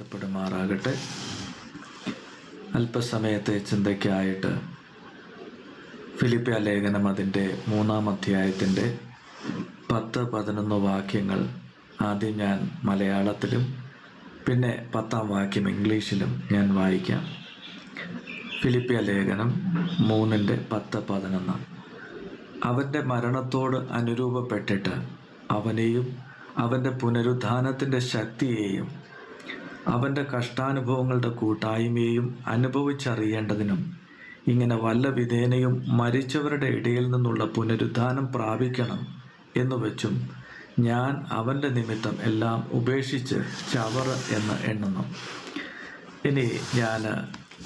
ഇഷ്ടപ്പെടുമാറാകട്ടെ. അല്പസമയത്തെ ചിന്തയ്ക്കായിട്ട് ഫിലിപ്പിയ ലേഖനം അതിന്റെ മൂന്നാം അധ്യായത്തിന്റെ പത്ത് പതിനൊന്ന് വാക്യങ്ങൾ ആദ്യം ഞാൻ മലയാളത്തിലും പിന്നെ പത്താം വാക്യം ഇംഗ്ലീഷിലും ഞാൻ വായിക്കാം. ഫിലിപ്പിയ ലേഖനം മൂന്നിന്റെ പത്ത് പതിനൊന്ന്. അവന്റെ മരണത്തോട് അനുരൂപപ്പെട്ടിട്ട് അവനെയും അവന്റെ പുനരുദ്ധാനത്തിന്റെ ശക്തിയെയും അവന്റെ കഷ്ടാനുഭവങ്ങളുടെ കൂട്ടായ്മയെയും അനുഭവിച്ചറിയേണ്ടതിനും ഇങ്ങനെ വല്ല വിധേനയും മരിച്ചവരുടെ ഇടയിൽ നിന്നുള്ള പുനരുദ്ധാനം പ്രാപിക്കണം എന്നു വെച്ചും ഞാൻ അവന്റെ നിമിത്തം എല്ലാം ഉപേക്ഷിച്ച് ചവറ് എന്ന് എണ്ണുന്നു. ഇനി ഞാൻ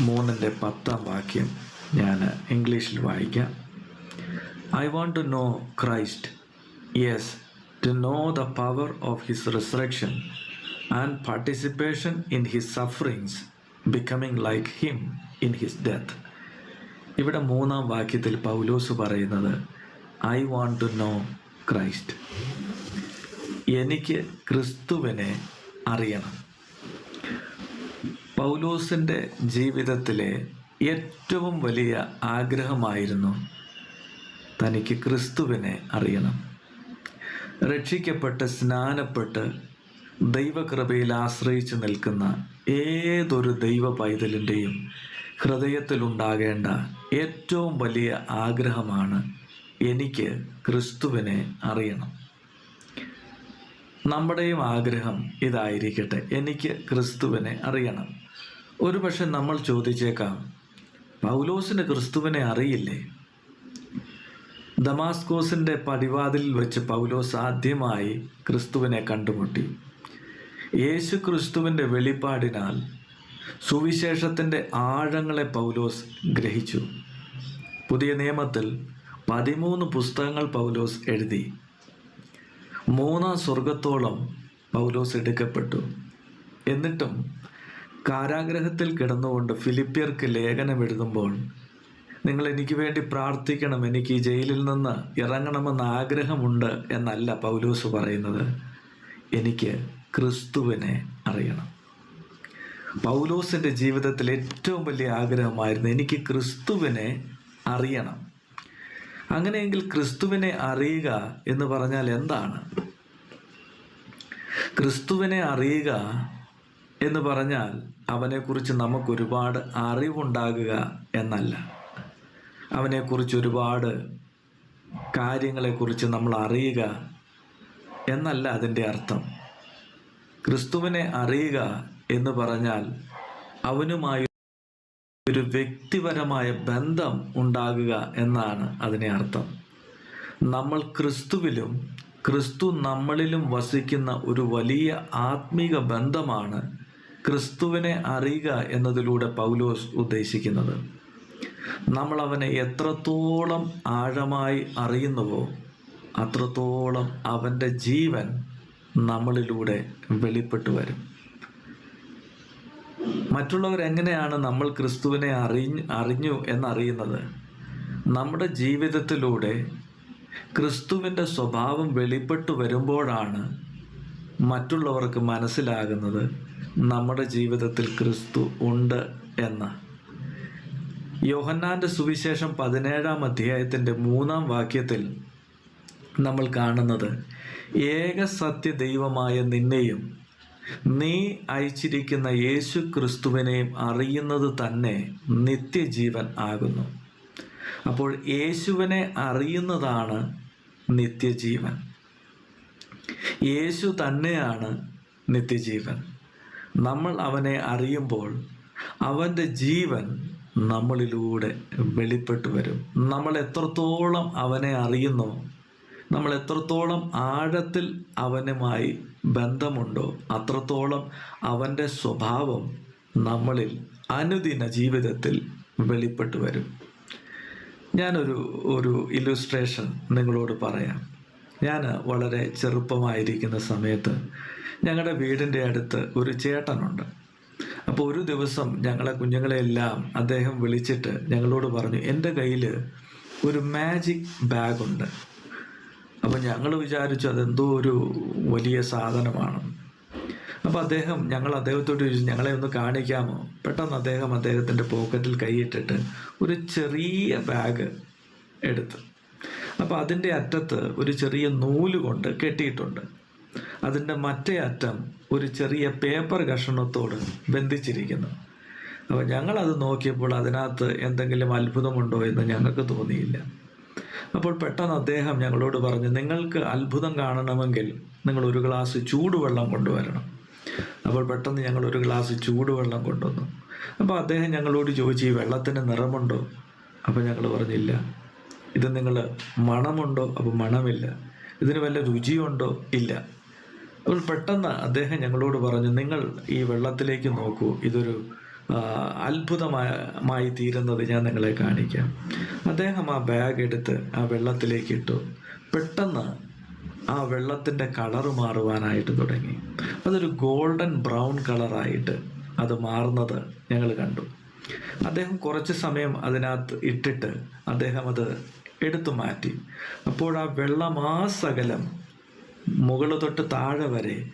മൂന്നിന്റെ പത്താം വാക്യം ഞാൻ ഇംഗ്ലീഷിൽ വായിക്കാം. I want to know Christ yes to know the power of his resurrection. And participation in his sufferings, becoming like him in his death. ഇവിടെ മൂന്നാം വാക്യത്തിൽ പൗലോസ് പറയുന്നത് I want to know Christ എനിക്ക് ക്രിസ്തുവിനെ അറിയണം. പൗലോസിന്റെ ജീവിതത്തിലെ ഏറ്റവും വലിയ ആഗ്രഹമായിരുന്നു തനിക്ക് ക്രിസ്തുവിനെ അറിയണം. രക്ഷിക്കപ്പെട്ട് സ്നാനപ്പെട്ട് ദൈവകൃപയിൽ ആശ്രയിച്ച് നിൽക്കുന്ന ഏതൊരു ദൈവ പൈതലിന്റെയും ഹൃദയത്തിലുണ്ടാകേണ്ട ഏറ്റവും വലിയ ആഗ്രഹമാണ് എനിക്ക് ക്രിസ്തുവിനെ അറിയണം. നമ്മുടെയും ആഗ്രഹം ഇതായിരിക്കട്ടെ എനിക്ക് ക്രിസ്തുവിനെ അറിയണം. ഒരുപക്ഷെ നമ്മൾ ചോദിച്ചേക്കാം പൗലോസിന് ക്രിസ്തുവിനെ അറിയില്ലേ? ദമാസ്കോസിന്റെ പടിവാതിലിൽ വെച്ച് പൗലോസ് ആദ്യമായി ക്രിസ്തുവിനെ കണ്ടുമുട്ടി. യേശു ക്രിസ്തുവിന്റെ വെളിപ്പാടിനാൽ സുവിശേഷത്തിന്റെ ആഴങ്ങളെ പൗലോസ് ഗ്രഹിച്ചു. പുതിയ നിയമത്തിൽ പതിമൂന്ന് പുസ്തകങ്ങൾ പൗലോസ് എഴുതി. മൂന്നാം സ്വർഗത്തോളം പൗലോസ് എടുക്കപ്പെട്ടു. എന്നിട്ടും കാരാഗ്രഹത്തിൽ കിടന്നുകൊണ്ട് ഫിലിപ്പിയർക്ക് ലേഖനം എഴുതുമ്പോൾ നിങ്ങൾ എനിക്ക് വേണ്ടി പ്രാർത്ഥിക്കണം എനിക്ക് ഈ ജയിലിൽ നിന്ന് ഇറങ്ങണമെന്ന് ആഗ്രഹമുണ്ട് എന്നല്ല പൗലോസ് പറയുന്നത്. എനിക്ക് ക്രിസ്തുവിനെ അറിയണം. പൗലോസിന്റെ ജീവിതത്തിൽ ഏറ്റവും വലിയ ആഗ്രഹമായിരുന്നു എനിക്ക് ക്രിസ്തുവിനെ അറിയണം. അങ്ങനെയെങ്കിൽ ക്രിസ്തുവിനെ അറിയുക എന്ന് പറഞ്ഞാൽ എന്താണ്? ക്രിസ്തുവിനെ അറിയുക എന്ന് പറഞ്ഞാൽ അവനെക്കുറിച്ച് നമുക്ക് ഒരുപാട് അറിവുണ്ടാകുക എന്നല്ല. അവനെക്കുറിച്ച് ഒരുപാട് കാര്യങ്ങളെക്കുറിച്ച് നമ്മൾ അറിയുക എന്നല്ല അതിന്റെ അർത്ഥം. ക്രിസ്തുവിനെ അറിയുക എന്ന് പറഞ്ഞാൽ അവനുമായി ഒരു വ്യക്തിപരമായ ബന്ധം ഉണ്ടാകുക എന്നാണ് അതിനെ അർത്ഥം. നമ്മൾ ക്രിസ്തുവിലും ക്രിസ്തു നമ്മളിലും വസിക്കുന്ന ഒരു വലിയ ആത്മീക ബന്ധമാണ് ക്രിസ്തുവിനെ അറിയുക എന്നതിലൂടെ പൗലോസ് ഉദ്ദേശിക്കുന്നത്. നമ്മൾ അവനെ എത്രത്തോളം ആഴമായി അറിയുന്നുവോ അത്രത്തോളം അവന്റെ ജീവൻ നമ്മളിലൂടെ വെളിപ്പെട്ടു വരും. മറ്റുള്ളവർ എങ്ങനെയാണ് നമ്മൾ ക്രിസ്തുവിനെ അറിഞ്ഞു അറിഞ്ഞു എന്നറിയുന്നത്? നമ്മുടെ ജീവിതത്തിലൂടെ ക്രിസ്തുവിന്റെ സ്വഭാവം വെളിപ്പെട്ടു വരുമ്പോഴാണ് മറ്റുള്ളവർക്ക് മനസ്സിലാകുന്നത് നമ്മുടെ ജീവിതത്തിൽ ക്രിസ്തു ഉണ്ട് എന്ന്. യോഹന്നാന്റെ സുവിശേഷം പതിനേഴാം അധ്യായത്തിന്റെ മൂന്നാം വാക്യത്തിൽ നമ്മൾ കാണുന്നത് ഏക സത്യ ദൈവമായ നിന്നെയും നീ അയച്ചിരിക്കുന്ന യേശു ക്രിസ്തുവിനെയും അറിയുന്നത് തന്നെ നിത്യജീവൻ ആകുന്നു. അപ്പോൾ യേശുവിനെ അറിയുന്നതാണ് നിത്യജീവൻ. യേശു തന്നെയാണ് നിത്യജീവൻ. നമ്മൾ അവനെ അറിയുമ്പോൾ അവന്റെ ജീവൻ നമ്മളിലൂടെ വെളിപ്പെട്ടു വരും. നമ്മൾ എത്രത്തോളം അവനെ അറിയുന്നോ നമ്മൾ എത്രത്തോളം ആഴത്തിൽ അവനുമായി ബന്ധമുണ്ടോ അത്രത്തോളം അവന്റെ സ്വഭാവം നമ്മളിൽ അനുദിന ജീവിതത്തിൽ വെളിപ്പെട്ടു വരും. ഞാനൊരു ഒരു ഇല്ലുസ്ട്രേഷൻ നിങ്ങളോട് പറയാം. ഞാൻ വളരെ ചെറുപ്പമായിരിക്കുന്ന സമയത്ത് ഞങ്ങളുടെ വീടിന്റെ അടുത്ത് ഒരു ചേട്ടനുണ്ട്. അപ്പോൾ ഒരു ദിവസം ഞങ്ങളെ കുഞ്ഞുങ്ങളെല്ലാം അദ്ദേഹം വിളിച്ചിട്ട് ഞങ്ങളോട് പറഞ്ഞു എന്റെ കയ്യിൽ ഒരു മാജിക് ബാഗുണ്ട് അപ്പോൾ ഞങ്ങൾ വിചാരിച്ചു അതെന്തോ ഒരു വലിയ സാധനമാണ്. അപ്പോൾ അദ്ദേഹം ഞങ്ങൾ അദ്ദേഹത്തോട് ചോദിച്ചു ഞങ്ങളെ ഒന്ന് കാണിക്കാമോ? പെട്ടെന്ന് അദ്ദേഹം അദ്ദേഹത്തിന്റെ പോക്കറ്റിൽ കൈയിട്ടിട്ട് ഒരു ചെറിയ ബാഗ് എടുത്ത് അപ്പോൾ അതിന്റെ അറ്റത്ത് ഒരു ചെറിയ നൂൽ കൊണ്ട് കെട്ടിയിട്ടുണ്ട്. അതിന്റെ മറ്റേ അറ്റം ഒരു ചെറിയ പേപ്പർ കഷണത്തോട് ബന്ധിച്ചിരിക്കുന്നു. അപ്പോൾ ഞങ്ങളത് നോക്കിയപ്പോൾ അതിനകത്ത് എന്തെങ്കിലും അത്ഭുതമുണ്ടോ എന്ന് ഞങ്ങൾക്ക് തോന്നിയില്ല. അപ്പോൾ പെട്ടെന്ന് അദ്ദേഹം ഞങ്ങളോട് പറഞ്ഞു നിങ്ങൾക്ക് അത്ഭുതം കാണണമെങ്കിൽ നിങ്ങൾ ഒരു ഗ്ലാസ് ചൂടുവെള്ളം കൊണ്ടുവരണം. അപ്പോൾ പെട്ടെന്ന് ഞങ്ങൾ ഒരു ഗ്ലാസ് ചൂടുവെള്ളം കൊണ്ടുവന്നു. അപ്പോൾ അദ്ദേഹം ഞങ്ങളോട് ചോദിച്ചു ഈ വെള്ളത്തിന് നിറമുണ്ടോ? അപ്പോൾ ഞങ്ങൾ പറഞ്ഞില്ല. ഇത് നിങ്ങൾ മണമുണ്ടോ? അപ്പോൾ മണമില്ല. ഇതിന് വല്ല രുചിയുണ്ടോ? ഇല്ല. അപ്പോൾ പെട്ടെന്ന് അദ്ദേഹം ഞങ്ങളോട് പറഞ്ഞു നിങ്ങൾ ഈ വെള്ളത്തിലേക്ക് നോക്കൂ. ഇതൊരു അത്ഭുതമായി തീരുന്നത് ഞാൻ നിങ്ങളെ കാണിക്കാം. അദ്ദേഹം ആ ബാഗ് എടുത്ത് ആ വെള്ളത്തിലേക്ക് ഇട്ടു. പെട്ടെന്ന് ആ വെള്ളത്തിന്റെ കളറ് മാറുവാനായിട്ട് തുടങ്ങി. അതൊരു ഗോൾഡൻ ബ്രൗൺ കളറായിട്ട് അത് മാറുന്നത് ഞങ്ങൾ കണ്ടു. അദ്ദേഹം കുറച്ച് സമയം അതിനകത്ത് ഇട്ടിട്ട് അദ്ദേഹം അത് എടുത്തു മാറ്റി. അപ്പോൾ ആ വെള്ളം ആ സകലം മുകൾ തൊട്ട് താഴെ വരെ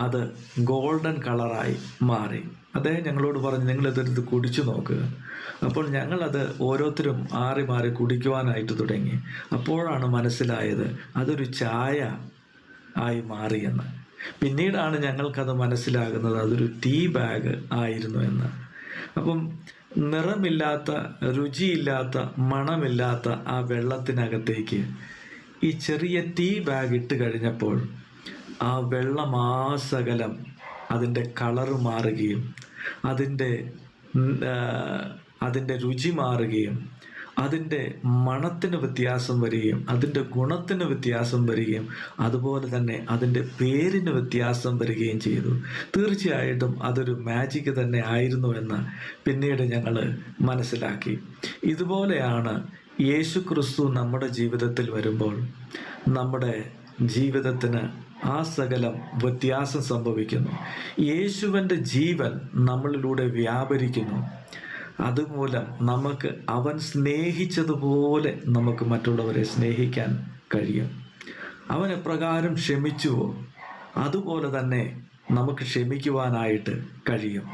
അത് ഗോൾഡൻ കളറായി മാറി. അദ്ദേഹം ഞങ്ങളോട് പറഞ്ഞു നിങ്ങൾ ഇതെടുത്ത് കുടിച്ചു നോക്കുക അപ്പോൾ ഞങ്ങളത് ഓരോരുത്തരും ആറി മാറി കുടിക്കുവാനായിട്ട് തുടങ്ങി. അപ്പോഴാണ് മനസ്സിലായത് അതൊരു ചായ ആയി മാറിയെന്ന് പിന്നീടാണ് ഞങ്ങൾക്കത് മനസ്സിലാകുന്നത് അതൊരു ടീ ബാഗ് ആയിരുന്നു എന്ന്. അപ്പം നിറമില്ലാത്ത രുചിയില്ലാത്ത മണമില്ലാത്ത ആ വെള്ളത്തിനകത്തേക്ക് ഈ ചെറിയ ടീ ബാഗ് ഇട്ട് കഴിഞ്ഞപ്പോൾ ആ വെള്ളമാസകലം അതിന്റെ കളർ മാറുകയും അതിന്റെ അതിന്റെ രുചി മാറുകയും അതിന്റെ മണത്തിന് വ്യത്യാസം വരികയും അതിന്റെ ഗുണത്തിന് വ്യത്യാസം വരികയും അതുപോലെ തന്നെ അതിന്റെ പേരിന് വ്യത്യാസം വരികയും ചെയ്തു. തീർച്ചയായിട്ടും അതൊരു മാജിക് തന്നെ ആയിരുന്നു എന്ന് പിന്നീട് ഞങ്ങൾ മനസ്സിലാക്കി. ഇതുപോലെയാണ് യേശു ക്രിസ്തു നമ്മുടെ ജീവിതത്തിൽ വരുമ്പോൾ നമ്മുടെ ജീവിതത്തിന് ആ സകലം വ്യത്യാസം സംഭവിക്കുന്നു. യേശുവിന്റെ ജീവൻ നമ്മളിലൂടെ വ്യാപരിക്കുന്നു. അതുമൂലം നമുക്ക് അവൻ സ്നേഹിച്ചതുപോലെ നമുക്ക് മറ്റുള്ളവരെ സ്നേഹിക്കാൻ കഴിയും. അവൻ എപ്രകാരം ക്ഷമിച്ചുവോ അതുപോലെ തന്നെ നമുക്ക് ക്ഷമിക്കുവാനായിട്ട് കഴിയും.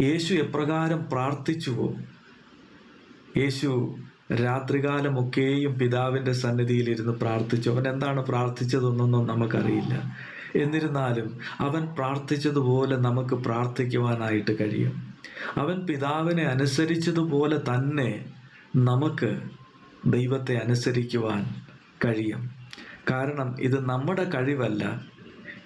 യേശു എപ്രകാരം പ്രാർത്ഥിച്ചുവോ യേശു രാത്രികാലമൊക്കെയും പിതാവിന്റെ സന്നിധിയിലിരുന്ന് പ്രാർത്ഥിച്ചു. അവൻ എന്താണ് പ്രാർത്ഥിച്ചതെന്നൊന്നും നമുക്കറിയില്ല. എന്നിരുന്നാലും അവൻ പ്രാർത്ഥിച്ചതുപോലെ നമുക്ക് പ്രാർത്ഥിക്കുവാനായിട്ട് കഴിയും. അവൻ പിതാവിനെ അനുസരിച്ചതുപോലെ തന്നെ നമുക്ക് ദൈവത്തെ അനുസരിക്കുവാൻ കഴിയും. കാരണം ഇത് നമ്മുടെ കഴിവല്ല.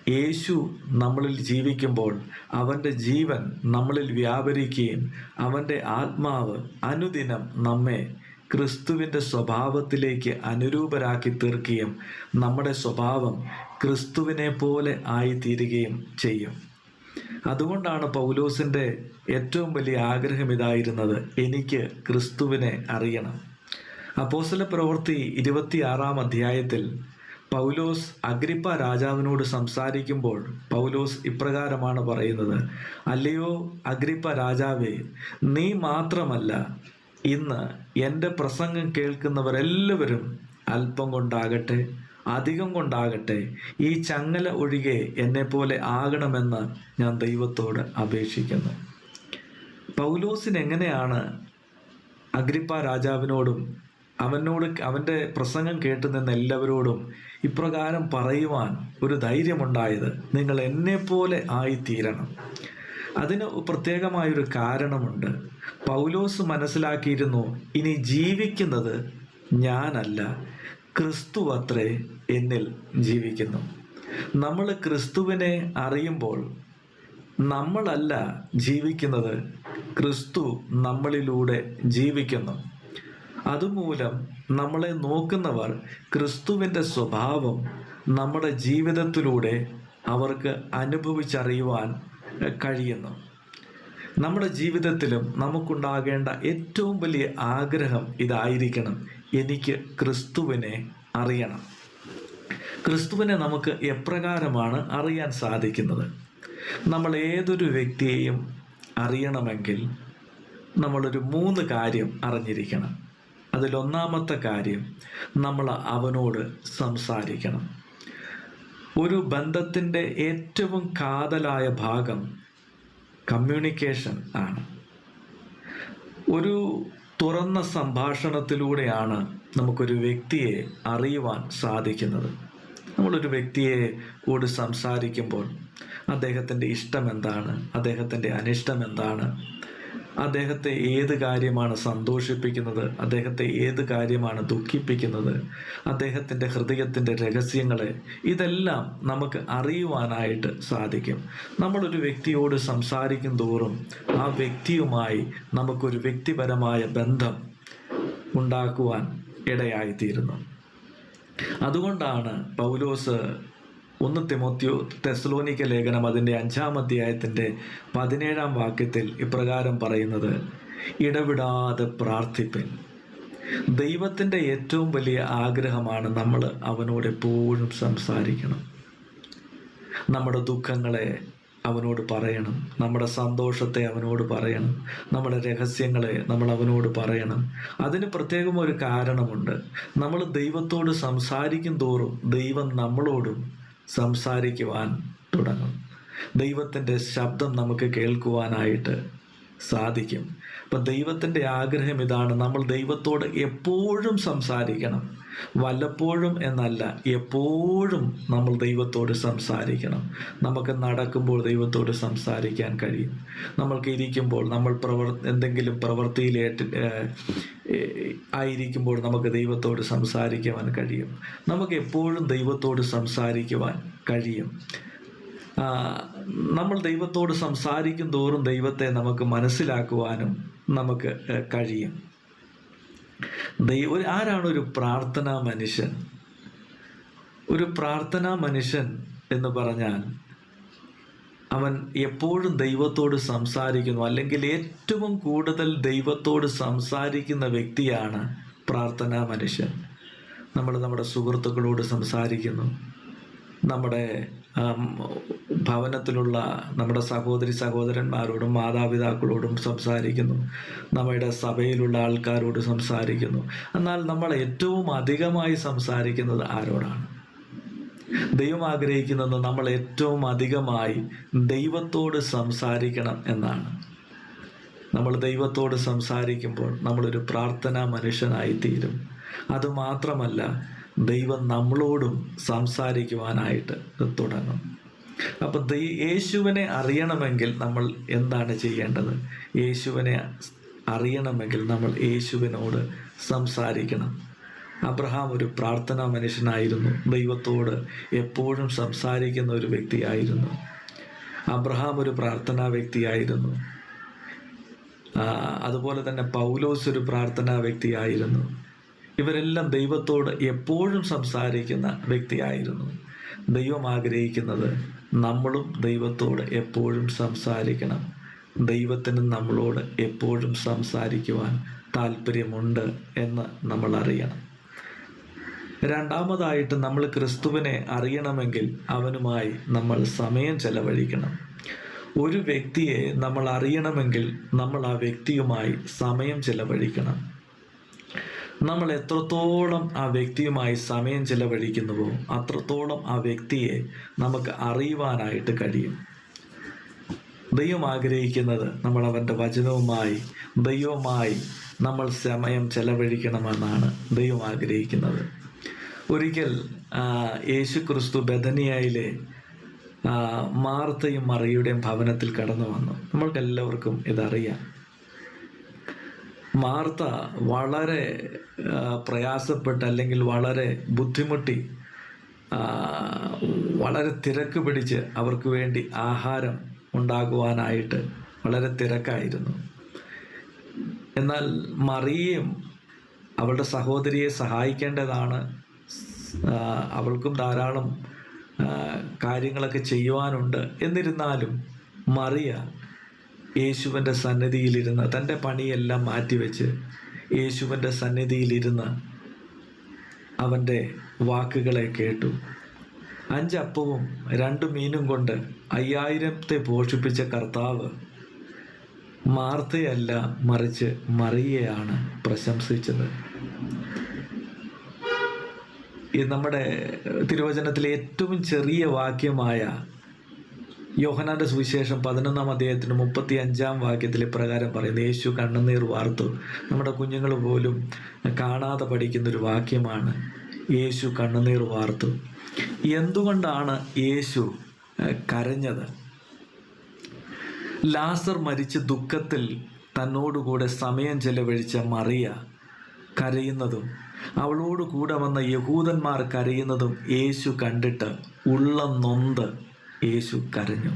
യേശു നമ്മളിൽ ജീവിക്കുമ്പോൾ അവന്റെ ജീവൻ നമ്മളിൽ വ്യാപരിക്കുകയും അവന്റെ ആത്മാവ് അനുദിനം നമ്മെ ക്രിസ്തുവിന്റെ സ്വഭാവത്തിലേക്ക് അനുരൂപരാക്കി തീർക്കുകയും നമ്മുടെ സ്വഭാവം ക്രിസ്തുവിനെ പോലെ ആയിത്തീരുകയും ചെയ്യും. അതുകൊണ്ടാണ് പൗലോസിന്റെ ഏറ്റവും വലിയ ആഗ്രഹം ഇതായിരുന്നത് എനിക്ക് ക്രിസ്തുവിനെ അറിയണം. അപ്പോസല പ്രവൃത്തി ഇരുപത്തിയാറാം അധ്യായത്തിൽ പൗലോസ് അഗ്രിപ്പ രാജാവിനോട് സംസാരിക്കുമ്പോൾ പൗലോസ് ഇപ്രകാരമാണ് പറയുന്നത് അല്ലയോ അഗ്രിപ്പ രാജാവേ നീ മാത്രമല്ല ഇന്ന് എന്റെ പ്രസംഗം കേൾക്കുന്നവരെല്ലാവരും അല്പം കൊണ്ടാകട്ടെ അധികം കൊണ്ടാകട്ടെ ഈ ചങ്ങല ഒഴികെ എന്നെപ്പോലെ ആകണമെന്ന് ഞാൻ ദൈവത്തോട് അപേക്ഷിക്കുന്നു. പൗലോസിന് എങ്ങനെയാണ് അഗ്രിപ്പ രാജാവിനോടും അവനോട് അവന്റെ പ്രസംഗം കേട്ടു നിന്ന എല്ലാവരോടും ഇപ്രകാരം പറയുവാൻ ഒരു ധൈര്യമുണ്ടായത് നിങ്ങൾ എന്നെപ്പോലെ ആയിത്തീരണം. അതിന് പ്രത്യേകമായൊരു കാരണമുണ്ട്. പൗലോസ് മനസ്സിലാക്കിയിരുന്നു ഇനി ജീവിക്കുന്നത് ഞാനല്ല ക്രിസ്തു അത്രേ എന്നിൽ ജീവിക്കുന്നു. നമ്മൾ ക്രിസ്തുവിനെ അറിയുമ്പോൾ നമ്മളല്ല ജീവിക്കുന്നത് ക്രിസ്തു നമ്മളിലൂടെ ജീവിക്കുന്നു. അതുമൂലം നമ്മളെ നോക്കുന്നവർ ക്രിസ്തുവിന്റെ സ്വഭാവം നമ്മുടെ ജീവിതത്തിലൂടെ അവർക്ക് അനുഭവിച്ചറിയുവാൻ കഴിയുന്നു. നമ്മുടെ ജീവിതത്തിലും നമുക്കുണ്ടാകേണ്ട ഏറ്റവും വലിയ ആഗ്രഹം ഇതായിരിക്കണം. എനിക്ക് ക്രിസ്തുവിനെ അറിയണം. ക്രിസ്തുവിനെ നമുക്ക് എപ്രകാരമാണ് അറിയാൻ സാധിക്കുന്നത്? നമ്മൾ ഏതൊരു വ്യക്തിയെയും അറിയണമെങ്കിൽ നമ്മളൊരു മൂന്ന് കാര്യം അറിഞ്ഞിരിക്കണം. അതിലൊന്നാമത്തെ കാര്യം നമ്മൾ അവനോട് സംസാരിക്കണം. ഒരു ബന്ധത്തിന്റെ ഏറ്റവും കാതലായ ഭാഗം കമ്മ്യൂണിക്കേഷൻ ആണ്. ഒരു തുറന്ന സംഭാഷണത്തിലൂടെയാണ് നമുക്കൊരു വ്യക്തിയെ അറിയുവാൻ സാധിക്കുന്നത്. നമ്മളൊരു വ്യക്തിയെ കൂടി സംസാരിക്കുമ്പോൾ അദ്ദേഹത്തിന്റെ ഇഷ്ടം എന്താണ് അദ്ദേഹത്തിന്റെ അനിഷ്ടം എന്താണ് അദ്ദേഹത്തെ ഏത് കാര്യമാണ് സന്തോഷിപ്പിക്കുന്നത്? അദ്ദേഹത്തെ ഏത് കാര്യമാണ് ദുഃഖിപ്പിക്കുന്നത്? അദ്ദേഹത്തിന്റെ ഹൃദയത്തിന്റെ രഹസ്യങ്ങളെ ഇതെല്ലാം നമുക്ക് അറിയുവാനായിട്ട് സാധിക്കും. നമ്മളൊരു വ്യക്തിയോട് സംസാരിക്കും തോറും ആ വ്യക്തിയുമായി നമുക്കൊരു വ്യക്തിപരമായ ബന്ധം ഉണ്ടാക്കുവാൻ ഇടയായിത്തീരുന്നു. അതുകൊണ്ടാണ് പൗലോസ് ഒന്ന് തിമോത്യോ തെസ്ലോനിക്ക ലേഖനം അതിന്റെ അഞ്ചാം അധ്യായത്തിന്റെ പതിനേഴാം വാക്യത്തിൽ ഇപ്രകാരം പറയുന്നത് ഇടവിടാതെ പ്രാർത്ഥിപ്പിൻ. ദൈവത്തിന്റെ ഏറ്റവും വലിയ ആഗ്രഹമാണ് നമ്മൾ അവനോട് എപ്പോഴും സംസാരിക്കണം. നമ്മുടെ ദുഃഖങ്ങളെ അവനോട് പറയണം. നമ്മുടെ സന്തോഷത്തെ അവനോട് പറയണം. നമ്മുടെ രഹസ്യങ്ങളെ നമ്മൾ അവനോട് പറയണം. അതിന് പ്രത്യേകം ഒരു കാരണമുണ്ട്. നമ്മൾ ദൈവത്തോട് സംസാരിക്കും തോറും ദൈവം നമ്മളോടും സംസാരിക്കുവാൻ തുടങ്ങും. ദൈവത്തിന്റെ ശബ്ദം നമുക്ക് കേൾക്കുവാനായിട്ട് സാധിക്കും. അപ്പം ദൈവത്തിന്റെ ആഗ്രഹം ഇതാണ്. നമ്മൾ ദൈവത്തോട് എപ്പോഴും സംസാരിക്കണം. വല്ലപ്പോഴും എന്നല്ല എപ്പോഴും നമ്മൾ ദൈവത്തോട് സംസാരിക്കണം. നമുക്ക് നടക്കുമ്പോൾ ദൈവത്തോട് സംസാരിക്കാൻ കഴിയും. നമ്മൾക്ക് ഇരിക്കുമ്പോൾ നമ്മൾ പ്രവർ എന്തെങ്കിലും പ്രവൃത്തിയിലേറ്റ് ആയിരിക്കുമ്പോൾ നമുക്ക് ദൈവത്തോട് സംസാരിക്കുവാൻ കഴിയും. നമുക്ക് എപ്പോഴും ദൈവത്തോട് സംസാരിക്കുവാൻ കഴിയും. നമ്മൾ ദൈവത്തോട് സംസാരിക്കും തോറും ദൈവത്തെ നമുക്ക് മനസ്സിലാക്കുവാനും നമുക്ക് കഴിയും. ദൈവ ആരാണ് ഒരു പ്രാർത്ഥനാ മനുഷ്യൻ? ഒരു പ്രാർത്ഥനാ മനുഷ്യൻ എന്ന് പറഞ്ഞാൽ അവൻ എപ്പോഴും ദൈവത്തോട് സംസാരിക്കുന്നു. അല്ലെങ്കിൽ ഏറ്റവും കൂടുതൽ ദൈവത്തോട് സംസാരിക്കുന്ന വ്യക്തിയാണ് പ്രാർത്ഥനാ മനുഷ്യൻ. നമ്മൾ നമ്മുടെ സുഹൃത്തുക്കളോട് സംസാരിക്കുന്നു. നമ്മുടെ ഭവനത്തിലുള്ള നമ്മുടെ സഹോദരി സഹോദരന്മാരോടും മാതാപിതാക്കളോടും സംസാരിക്കുന്നു. നമ്മുടെ സഭയിലുള്ള ആൾക്കാരോട് സംസാരിക്കുന്നു. എന്നാൽ നമ്മൾ ഏറ്റവും അധികമായി സംസാരിക്കുന്നത് ആരോടാണ്? ദൈവം ആഗ്രഹിക്കുന്നത് നമ്മൾ ഏറ്റവും അധികമായി ദൈവത്തോട് സംസാരിക്കണം എന്നാണ്. നമ്മൾ ദൈവത്തോട് സംസാരിക്കുമ്പോൾ നമ്മളൊരു പ്രാർത്ഥനാ മനുഷ്യനായി തീരും അതുമാത്രമല്ല ദൈവം നമ്മളോടും സംസാരിക്കുവാനായിട്ട് തുടങ്ങും. അപ്പം ദൈ യേശുവിനെ അറിയണമെങ്കിൽ നമ്മൾ എന്താണ് ചെയ്യേണ്ടത്? യേശുവിനെ അറിയണമെങ്കിൽ നമ്മൾ യേശുവിനോട് സംസാരിക്കണം. അബ്രഹാം ഒരു പ്രാർത്ഥനാ മനുഷ്യനായിരുന്നു. ദൈവത്തോട് എപ്പോഴും സംസാരിക്കുന്ന ഒരു വ്യക്തിയായിരുന്നു. അബ്രഹാം ഒരു പ്രാർത്ഥനാ വ്യക്തിയായിരുന്നു. അതുപോലെ തന്നെ പൗലോസ് ഒരു പ്രാർത്ഥനാ വ്യക്തിയായിരുന്നു. ഇവരെല്ലാം ദൈവത്തോട് എപ്പോഴും സംസാരിക്കുന്ന വ്യക്തിയായിരുന്നു. ദൈവം ആഗ്രഹിക്കുന്നത് നമ്മളും ദൈവത്തോട് എപ്പോഴും സംസാരിക്കണം. ദൈവത്തിന് നമ്മളോട് എപ്പോഴും സംസാരിക്കുവാൻ താല്പര്യമുണ്ട് എന്ന് നമ്മൾ അറിയണം. രണ്ടാമതായിട്ട് നമ്മൾ ക്രിസ്തുവിനെ അറിയണമെങ്കിൽ അവനുമായി നമ്മൾ സമയം ചെലവഴിക്കണം. ഒരു വ്യക്തിയെ നമ്മൾ അറിയണമെങ്കിൽ നമ്മൾ ആ വ്യക്തിയുമായി സമയം ചെലവഴിക്കണം. നമ്മൾ എത്രത്തോളം ആ വ്യക്തിയുമായി സമയം ചെലവഴിക്കുന്നുവോ അത്രത്തോളം ആ വ്യക്തിയെ നമുക്ക് അറിയുവാനായിട്ട് കഴിയും. ദൈവം ആഗ്രഹിക്കുന്നത് നമ്മൾ അവന്റെ വചനവുമായി ദൈവവുമായി നമ്മൾ സമയം ചെലവഴിക്കണമെന്നാണ് ദൈവം ആഗ്രഹിക്കുന്നത്. ഒരിക്കൽ യേശു ക്രിസ്തു ബദനിയയിലെ മാർത്തയും മറിയുടെയും ഭവനത്തിൽ കടന്നു വന്നു. നമ്മൾക്കെല്ലാവർക്കും ഇതറിയാം. മാർത്ത വളരെ പ്രയാസപ്പെട്ട് അല്ലെങ്കിൽ വളരെ ബുദ്ധിമുട്ടി വളരെ തിരക്ക് പിടിച്ച് അവർക്ക് വേണ്ടി ആഹാരം ഉണ്ടാകുവാനായിട്ട് വളരെ തിരക്കായിരുന്നു. എന്നാൽ മറിയയും അവളുടെ സഹോദരിയെ സഹായിക്കേണ്ടതാണ്. അവൾക്കും ധാരാളം കാര്യങ്ങളൊക്കെ ചെയ്യുവാനുണ്ട്. എന്നിരുന്നാലും മറിയ യേശുവിന്റെ സന്നിധിയിലിരുന്ന് തന്റെ പണിയെല്ലാം മാറ്റിവെച്ച് യേശുവിന്റെ സന്നിധിയിലിരുന്ന് അവന്റെ വാക്കുകളെ കേട്ടു. അഞ്ചപ്പവും രണ്ട് മീനും കൊണ്ട് അയ്യായിരത്തെ പോഷിപ്പിച്ച കർത്താവ് മാർത്തയല്ല മറിച്ച് മറിയയാണ് പ്രശംസിച്ചത്. നമ്മുടെ തിരുവചനത്തിലെ ഏറ്റവും ചെറിയ വാക്യമായ യോഹനാന്റെ സുവിശേഷം പതിനൊന്നാം അധ്യായത്തിന് മുപ്പത്തി അഞ്ചാം വാക്യത്തിൽ പ്രകാരം പറയുന്നു യേശു കണ്ണുനീർ വാർത്തു. നമ്മുടെ കുഞ്ഞുങ്ങൾ പോലും കാണാതെ പഠിക്കുന്ന ഒരു വാക്യമാണ് യേശു കണ്ണുനീർ വാർത്തു. എന്തുകൊണ്ടാണ് യേശു കരഞ്ഞത്? ലാസർ മരിച്ച ദുഃഖത്തിൽ തന്നോടുകൂടെ സമയം ചെലവഴിച്ച മറിയ കരയുന്നതും അവളോട് കൂടെ വന്ന യഹൂദന്മാർ കരയുന്നതും യേശു കണ്ടിട്ട് ഉള്ള നൊന്ത് യേശു കരഞ്ഞു.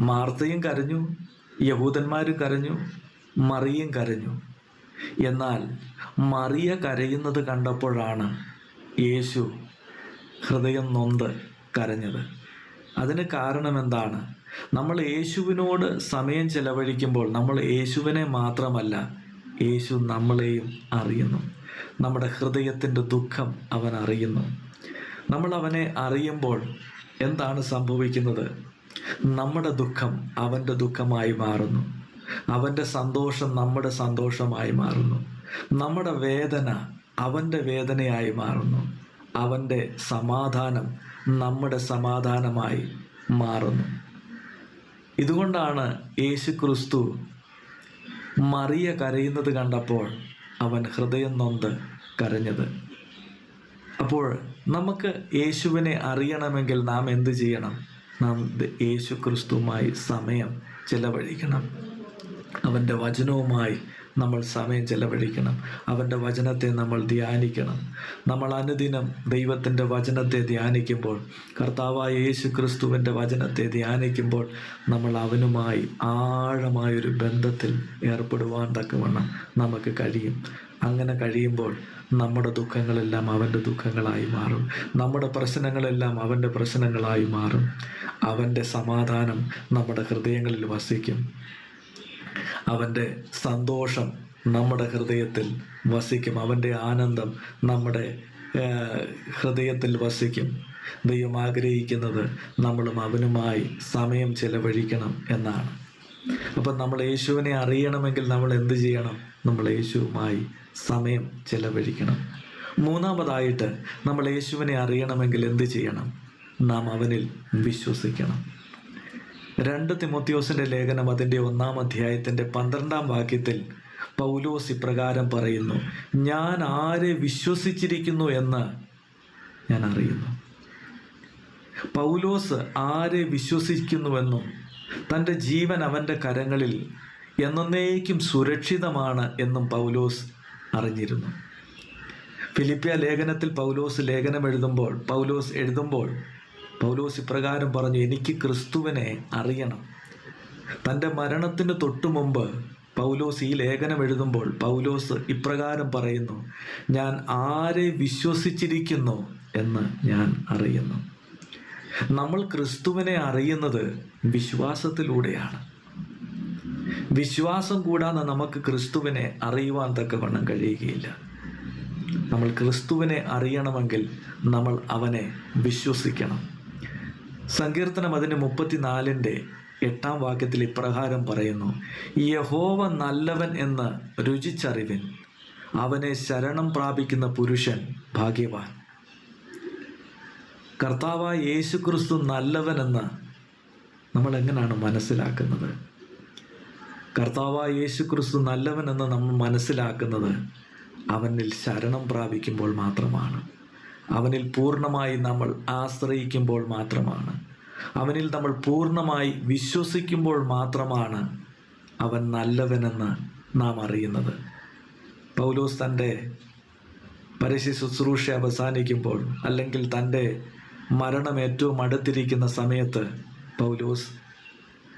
മാർത്തയും കരഞ്ഞു യഹൂദന്മാരും കരഞ്ഞു മറിയും കരഞ്ഞു. എന്നാൽ മറിയ കരയുന്നത് കണ്ടപ്പോഴാണ് യേശു ഹൃദയം നൊന്ത് കരഞ്ഞത്. അതിന് കാരണം എന്താണ് നമ്മൾ യേശുവിനോട് സമയം ചെലവഴിക്കുമ്പോൾ നമ്മൾ യേശുവിനെ മാത്രമല്ല യേശു നമ്മളെയും അറിയുന്നു. നമ്മുടെ ഹൃദയത്തിന്റെ ദുഃഖം അവൻ അറിയുന്നു. നമ്മൾ അവനെ അറിയുമ്പോൾ എന്താണ് സംഭവിക്കുന്നത്? നമ്മുടെ ദുഃഖം അവന്റെ ദുഃഖമായി മാറുന്നു. അവന്റെ സന്തോഷം നമ്മുടെ സന്തോഷമായി മാറുന്നു. നമ്മുടെ വേദന അവന്റെ വേദനയായി മാറുന്നു. അവന്റെ സമാധാനം നമ്മുടെ സമാധാനമായി മാറുന്നു. ഇതുകൊണ്ടാണ് യേശു ക്രിസ്തു മറിയ കരയുന്നത് കണ്ടപ്പോൾ അവൻ ഹൃദയം നൊന്ത് കരഞ്ഞത്. അപ്പോൾ നമുക്ക് യേശുവിനെ അറിയണമെങ്കിൽ നാം എന്ത് ചെയ്യണം? നാം യേശു ക്രിസ്തുവുമായി സമയം ചെലവഴിക്കണം. അവന്റെ വചനവുമായി നമ്മൾ സമയം ചെലവഴിക്കണം. അവന്റെ വചനത്തെ നമ്മൾ ധ്യാനിക്കണം. നമ്മൾ അനുദിനം ദൈവത്തിന്റെ വചനത്തെ ധ്യാനിക്കുമ്പോൾ കർത്താവായ യേശു ക്രിസ്തുവിന്റെ വചനത്തെ ധ്യാനിക്കുമ്പോൾ നമ്മൾ അവനുമായി ആഴമായൊരു ബന്ധത്തിൽ ഏർപ്പെടുവാൻ തക്കവണ്ണം നമുക്ക് കഴിയും. അങ്ങനെ കഴിയുമ്പോൾ നമ്മുടെ ദുഃഖങ്ങളെല്ലാം അവന്റെ ദുഃഖങ്ങളായി മാറും. നമ്മുടെ പ്രശ്നങ്ങളെല്ലാം അവന്റെ പ്രശ്നങ്ങളായി മാറും. അവന്റെ സമാധാനം നമ്മുടെ ഹൃദയങ്ങളിൽ വസിക്കും. അവന്റെ സന്തോഷം നമ്മുടെ ഹൃദയത്തിൽ വസിക്കും. അവന്റെ ആനന്ദം നമ്മുടെ ഹൃദയത്തിൽ വസിക്കും. ദൈവം ആഗ്രഹിക്കുന്നത് നമ്മളും അവനുമായി സമയം ചെലവഴിക്കണം എന്നാണ്. അപ്പം നമ്മൾ യേശുവിനെ അറിയണമെങ്കിൽ നമ്മൾ എന്ത് ചെയ്യണം? നമ്മൾ യേശുവുമായി സമയം ചെലവഴിക്കണം. മൂന്നാമതായിട്ട് നമ്മൾ യേശുവിനെ അറിയണമെങ്കിൽ എന്ത് ചെയ്യണം? നാം അവനിൽ വിശ്വസിക്കണം. രണ്ട് തിമോത്യോസിന്റെ ലേഖനം അതിന്റെ ഒന്നാം അധ്യായത്തിന്റെ പന്ത്രണ്ടാം വാക്യത്തിൽ പൗലോസ് ഇപ്രകാരം പറയുന്നു ഞാൻ ആരെ വിശ്വസിച്ചിരിക്കുന്നു എന്ന് ഞാൻ അറിയുന്നു. പൗലോസ് ആരെ വിശ്വസിക്കുന്നുവെന്നും തന്റെ ജീവൻ അവന്റെ കരങ്ങളിൽ എന്നേക്കും സുരക്ഷിതമാണ് എന്നും പൗലോസ് അറിഞ്ഞിരുന്നു. ഫിലിപ്പിയ ലേഖനത്തിൽ പൗലോസ് ലേഖനം എഴുതുമ്പോൾ പൗലോസ് എഴുതുമ്പോൾ പൗലോസ് ഇപ്രകാരം പറഞ്ഞു എനിക്ക് ക്രിസ്തുവിനെ അറിയണം. തന്റെ മരണത്തിന് തൊട്ടു മുമ്പ് പൗലോസ് ഈ ലേഖനം എഴുതുമ്പോൾ പൗലോസ് ഇപ്രകാരം പറയുന്നു ഞാൻ ആരെ വിശ്വസിച്ചിരിക്കുന്നു എന്ന് ഞാൻ അറിയുന്നു. നമ്മൾ ക്രിസ്തുവിനെ അറിയുന്നത് വിശ്വാസത്തിലൂടെയാണ്. വിശ്വാസം കൂടാതെ നമുക്ക് ക്രിസ്തുവിനെ അറിയുവാൻ തക്കവണ്ണം കഴിയുകയില്ല. നമ്മൾ ക്രിസ്തുവിനെ അറിയണമെങ്കിൽ നമ്മൾ അവനെ വിശ്വസിക്കണം. സങ്കീർത്തനം അതിന് മുപ്പത്തിനാലിന്റെ എട്ടാം വാക്യത്തിൽ ഇപ്രകാരം പറയുന്നു യഹോവ നല്ലവൻ എന്ന് രുചിച്ചറിവിൻ അവനെ ശരണം പ്രാപിക്കുന്ന പുരുഷൻ ഭാഗ്യവാൻ. കർത്താവായ യേശു ക്രിസ്തു നല്ലവനെന്ന് നമ്മൾ എങ്ങനെയാണ് മനസ്സിലാക്കുന്നത്? കർത്താവായ യേശു ക്രിസ്തു നല്ലവനെന്ന് നമ്മൾ മനസ്സിലാക്കുന്നത് അവനിൽ ശരണം പ്രാപിക്കുമ്പോൾ മാത്രമാണ്. അവനിൽ പൂർണമായി നമ്മൾ ആശ്രയിക്കുമ്പോൾ മാത്രമാണ്. അവനിൽ നമ്മൾ പൂർണമായി വിശ്വസിക്കുമ്പോൾ മാത്രമാണ് അവൻ നല്ലവനെന്ന് നാം അറിയുന്നത്. പൗലോസ് തന്റെ പരസ്യ ശുശ്രൂഷ അവസാനിക്കുമ്പോൾ അല്ലെങ്കിൽ തന്റെ മരണം ഏറ്റവും അടുത്തിരിക്കുന്ന സമയത്ത് പൗലോസ്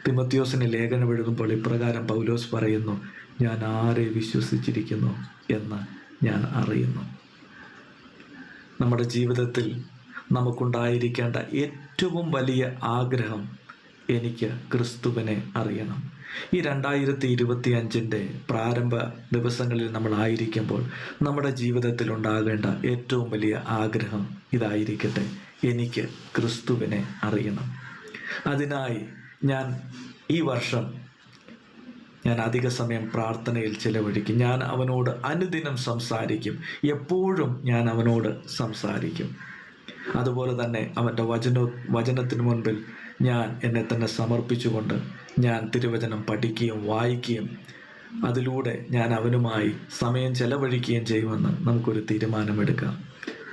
തിമത്യോസിന് ലേഖനം എഴുതുമ്പോൾ ഇപ്രകാരം പൗലോസ് പറയുന്നു ഞാൻ ആരെ വിശ്വസിച്ചിരിക്കുന്നു എന്ന് ഞാൻ അറിയുന്നു. നമ്മുടെ ജീവിതത്തിൽ നമുക്കുണ്ടായിരിക്കേണ്ട ഏറ്റവും വലിയ ആഗ്രഹം എനിക്ക് ക്രിസ്തുവിനെ അറിയണം. ഈ രണ്ടായിരത്തി ഇരുപത്തി അഞ്ചിന്റെ പ്രാരംഭ ദിവസങ്ങളിൽ നമ്മൾ ആയിരിക്കുമ്പോൾ നമ്മുടെ ജീവിതത്തിൽ ഉണ്ടാകേണ്ട ഏറ്റവും വലിയ ആഗ്രഹം ഇതായിരിക്കട്ടെ എനിക്ക് ക്രിസ്തുവിനെ അറിയണം. അതിനായി ഞാൻ ഈ വർഷം ഞാൻ അധിക സമയം പ്രാർത്ഥനയിൽ ചിലവഴിക്കും. ഞാൻ അവനോട് അനുദിനം സംസാരിക്കും. എപ്പോഴും ഞാൻ അവനോട് സംസാരിക്കും. അതുപോലെ തന്നെ അവന്റെ വചന വചനത്തിന് മുൻപിൽ ഞാൻ എന്നെ തന്നെ സമർപ്പിച്ചുകൊണ്ട് ഞാൻ തിരുവചനം പഠിക്കുകയും വായിക്കുകയും അതിലൂടെ ഞാൻ അവനുമായി സമയം ചെലവഴിക്കുകയും ചെയ്യുമെന്ന് നമുക്കൊരു തീരുമാനമെടുക്കാം.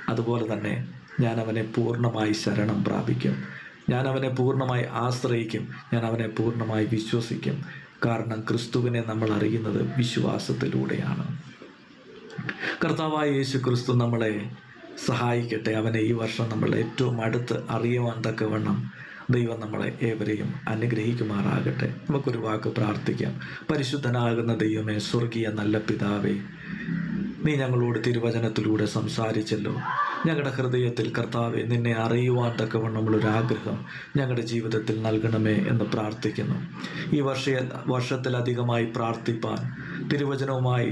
അതുപോലെ തന്നെ ഞാൻ അവനെ പൂർണമായി ശരണം പ്രാപിക്കും. ഞാൻ അവനെ പൂർണമായി ആശ്രയിക്കും. ഞാൻ അവനെ പൂർണമായി വിശ്വസിക്കും. കാരണം ക്രിസ്തുവിനെ നമ്മൾ അറിയുന്നത് വിശ്വാസത്തിലൂടെയാണ്. കർത്താവായ യേശു ക്രിസ്തു നമ്മളെ സഹായിക്കട്ടെ. അവനെ ഈ വർഷം നമ്മൾ ഏറ്റവും അടുത്ത് അറിയുവാൻ തക്കവണ്ണം ദൈവം നമ്മളെ ഏവരെയും അനുഗ്രഹിക്കുമാറാകട്ടെ. നമുക്കൊരു വാക്ക് പ്രാർത്ഥിക്കാം. പരിശുദ്ധനാകുന്ന ദൈവമേ സ്വർഗീയ നല്ല പിതാവേ നീ ഞങ്ങളോട് തിരുവചനത്തിലൂടെ സംസാരിച്ചല്ലോ. ഞങ്ങളുടെ ഹൃദയത്തിൽ കർത്താവെ നിന്നെ അറിയുവാൻ തക്കവണ്ണമുള്ളൊരു ആഗ്രഹം ഞങ്ങളുടെ ജീവിതത്തിൽ നൽകണമേ എന്ന് പ്രാർത്ഥിക്കുന്നു. ഈ വർഷ വർഷത്തിലധികമായി പ്രാർത്ഥിപ്പാൻ തിരുവചനവുമായി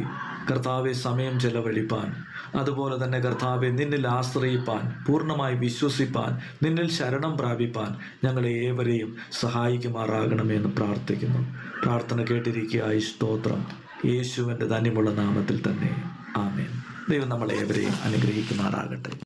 കർത്താവെ സമയം ചെലവഴിപ്പാൻ അതുപോലെ തന്നെ കർത്താവെ നിന്നിൽ ആശ്രയിപ്പാൻ പൂർണമായി വിശ്വസിപ്പാൻ നിന്നിൽ ശരണം പ്രാപിപ്പാൻ ഞങ്ങളെ ഏവരെയും സഹായിക്കുമാറാകണമേ എന്ന് പ്രാർത്ഥിക്കുന്നു. പ്രാർത്ഥന കേട്ടിരിക്കുക ഈ സ്തോത്രം. യേശുവിന്റെ ധന്യമുള്ള നാമത്തിൽ തന്നെ. ആമേൻ. ദൈവം നമ്മളെ ഏവരെയും അനുഗ്രഹിക്കുമാറാകട്ടെ.